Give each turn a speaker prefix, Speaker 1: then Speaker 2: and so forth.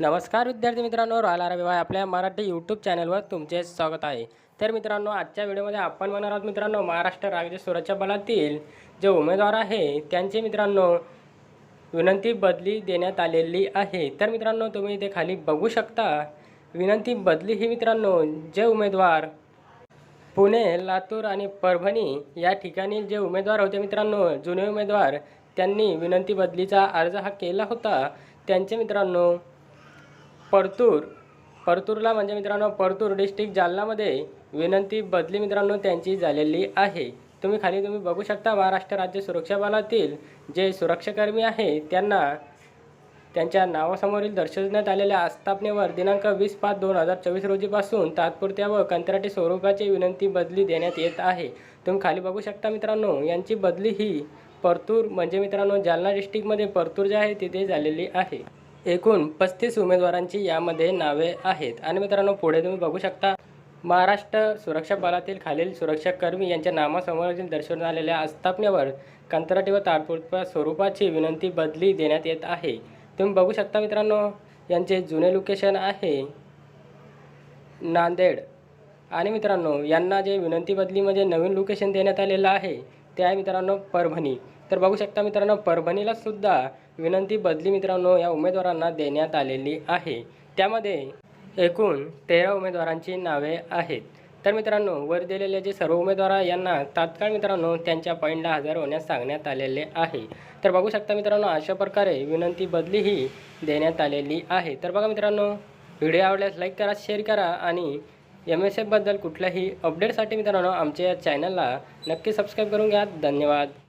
Speaker 1: नमस्कार विद्यार्थी मित्रांनो राला रविवार आपल्या मराठी यूट्यूब चॅनलवर तुमचे स्वागत आहे. तर मित्रांनो आजच्या व्हिडिओमध्ये आपण म्हणणार आहोत मित्रांनो महाराष्ट्र राज्य सुरक्षा बलातील जे उमेदवार आहे त्यांचे मित्रांनो विनंती बदली देण्यात आलेली आहे. तर मित्रांनो तुम्ही इथे खाली बघू शकता विनंती बदली ही मित्रांनो जे उमेदवार पुणे लातूर आणि परभणी या ठिकाणी जे उमेदवार होते मित्रांनो जुने उमेदवार त्यांनी विनंती बदलीचा अर्ज हा केला होता. त्यांचे मित्रांनो परतूर परतूरला म्हणजे मित्रांनो परतूर डिस्ट्रिक्ट जालनामध्ये विनंती बदली मित्रांनो त्यांची झालेली आहे. तुम्ही खाली तुम्ही बघू शकता महाराष्ट्र राज्य सुरक्षा बलातील जे सुरक्षाकर्मी आहे त्यांना त्यांच्या नावासमोरील दर्शवण्यात आलेल्या आस्थापनेवर दिनांक वीस पाच दोन हजार चोवीस रोजीपासून तात्पुरत्या व कंत्राटी स्वरूपाची विनंती बदली देण्यात येत आहे. तुम्ही खाली बघू शकता मित्रांनो यांची बदली ही परतूर म्हणजे मित्रांनो जालना डिस्ट्रिक्टमध्ये परतूर जे आहे तिथे झालेली आहे. एकूण पस्तीस उमेदवारांची यामध्ये नावे आहेत. आणि मित्रांनो पुढे तुम्ही बघू शकता महाराष्ट्र सुरक्षा बलातील खालील सुरक्षाकर्मी यांच्या नामासमोर दर्शवण्यात आलेल्या आस्थापनेवर कंत्राटी व तात्पुरत्या स्वरूपाची विनंती बदली देण्यात येत आहे. तुम्ही बघू शकता मित्रांनो यांचे जुने लोकेशन आहे नांदेड. आणि मित्रांनो यांना जे विनंती बदलीमध्ये म्हणजे नवीन लोकेशन देण्यात आलेलं आहे ते आहे मित्रांनो परभणी. तर बघू शकता मित्रांनो परभणीला सुद्धा विनंती बदली मित्रांनो या उमेदवारांना देण्यात आलेली आहे. त्यामध्ये एकूण तेरा उमेदवारांची नावे आहेत. तर मित्रांनो वर दिलेले जे सर्व उमेदवार यांना तात्काळ मित्रांनो त्यांच्या पॉईंटला हजर होण्यास सांगण्यात आलेले आहे. तर बघू शकता मित्रांनो अशा प्रकारे विनंती बदली ही देण्यात आलेली आहे. तर बघा मित्रांनो व्हिडिओ आवडल्यास लाईक करा शेअर करा आणि एम एस एफबद्दल कुठल्याही अपडेटसाठी मित्रांनो आमच्या या चॅनलला नक्की सबस्क्राईब करून घ्या. धन्यवाद.